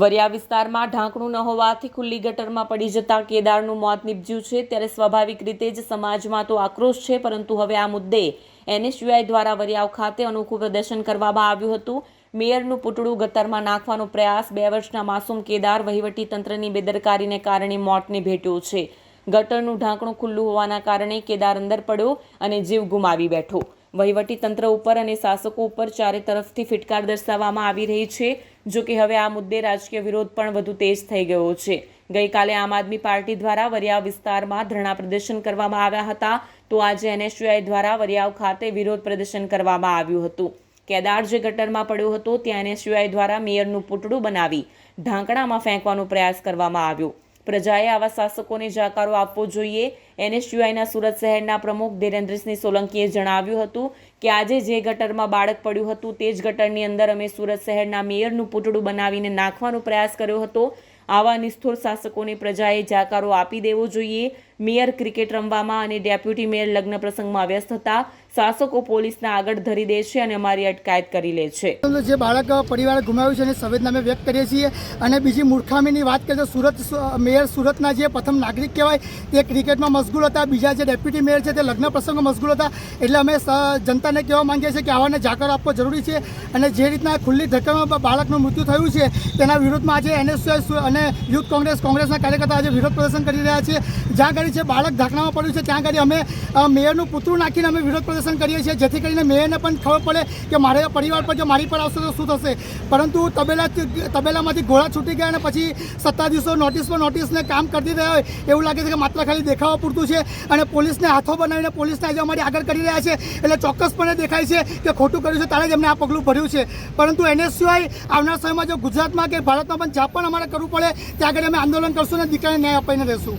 વરિયા વિસ્તારમાં ઢાંકણું ન હોવાથી ખુલ્લી ગટરમાં પડી જતા કેદારનું મોત નીપજ્યું છે. ત્યારે સ્વાભાવિક રીતે જ સમાજમાં તો આક્રોશ છે, પરંતુ હવે આ મુદ્દે એનએસયુઆઈ દ્વારા વરિયાવ ખાતે અનોખું પ્રદર્શન કરવામાં આવ્યું હતું. મેયરનું પૂતળું ગટરમાં નાખવાનો પ્રયાસ બે વર્ષના માસૂમ કેદાર તંત્રની બેદરકારીને કારણે મોતને ભેટ્યો છે. ગટરનું ઢાંકણું ખુલ્લું હોવાના કારણે કેદાર અંદર પડ્યો અને જીવ ગુમાવી બેઠો. વહીવટી તંત્ર ઉપર અને શાસકો ઉપર ચારે તરફથી ફિટકાર દર્શાવવામાં આવી રહી છે, જો કે હવે આ મુદ્દે રાજકીય વિરોધ પણ વધુ તેજ થઈ ગયો છે. ગઈકાલે આમ આદમી પાર્ટી દ્વારા વરિયાવ વિસ્તારમાં ધરણા પ્રદર્શન કરવામાં આવ્યા હતા. તો આજે એનએસયુઆઈ દ્વારા વરિયાવ ખાતે વિરોધ પ્રદર્શન કરવામાં આવ્યું હતું. કેદાર જે ગટરમાં પડ્યો હતો, ત્યાં એનએસયુઆઈ દ્વારા મેયરનું પૂતળું બનાવી ઢાંકણામાં ફેંકવાનો પ્રયાસ કરવામાં આવ્યો. પ્રજાએ આવા શાસકોને જાકારો આપવો જોઈએ. એનએસયુઆઈના સુરત શહેરના પ્રમુખ ધીરેન્દ્રસિંહ સોલંકીએ જણાવ્યું હતું કે આજે જે ગટરમાં બાળક પડ્યું હતું તે જ ગટરની અંદર અમે સુરત શહેરના મેયરનું પૂતળું બનાવીને નાખવાનો પ્રયાસ કર્યો હતો. આવા નિષ્ઠુર શાસકોને પ્રજાએ જાકારો આપી દેવો જોઈએ. મેયર ક્રિકેટ રમવામાં અને ડેપ્યુટી મેયર લગ્ન પ્રસંગમાં વ્યસ્ત હતા. શાસકો પોલીસના આગળ ધરી દે છે અને અમારી અટકાયત કરી લે છે. જે બાળક પરિવારે ગુમાવ્યું છે અને સંવેદના અમે વ્યક્ત કરીએ છીએ. અને બીજી મૂર્ખામીની વાત કરીએ તો સુરત મેયર સુરતના જે પ્રથમ નાગરિક કહેવાય, તે ક્રિકેટમાં મશગુલ હતા. બીજા જે ડેપ્યુટી મેયર છે, તે લગ્ન પ્રસંગમાં મશગુલ હતા. એટલે અમે જનતાને કહેવા માંગીએ છીએ કે આવાને જાકર આપવો જરૂરી છે. અને જે રીતના ખુલ્લી ધક્કામાં બાળકનું મૃત્યુ થયું છે, તેના વિરોધમાં આજે એનએસએસ અને યુથ કોંગ્રેસ, કોંગ્રેસના કાર્યકર્તા આજે વિરોધ પ્રદર્શન કરી રહ્યા છે. જ્યાં આગળ છે, બાળક ઢાંકણામાં પડ્યું છે, ત્યાં આગળ અમે મેયરનું પુતળું નાખીને અમે વિરોધ પ્રદર્શન કરીએ છીએ. જેથી કરીને મેયરને પણ ખબર પડે કે મારે પરિવાર પર જો મારી પર આવશે તો શું થશે. પરંતુ તબેલા તબેલામાંથી ઘોડા છૂટી ગયા અને પછી સત્તાધીશો નોટિસ પર નોટિસને કામ કરતી રહ્યા હોય, એવું લાગે છે કે માત્ર ખાલી દેખાવા પૂરતું છે. અને પોલીસને હાથો બનાવીને પોલીસને આજે અમારી આગળ કરી રહ્યા છે. એટલે ચોક્કસપણે દેખાય છે કે ખોટું કર્યું છે, ત્યારે જ એમને આ પગલું ભર્યું છે. પરંતુ એને સિવાય આવનાર સમયમાં જો ગુજરાતમાં કે ભારતમાં પણ જ્યાં પણ અમારે કરવું પડે ત્યાં આગળ અમે આંદોલન કરશું અને દીકરાને ન્યાય અપાઈને રહેશું.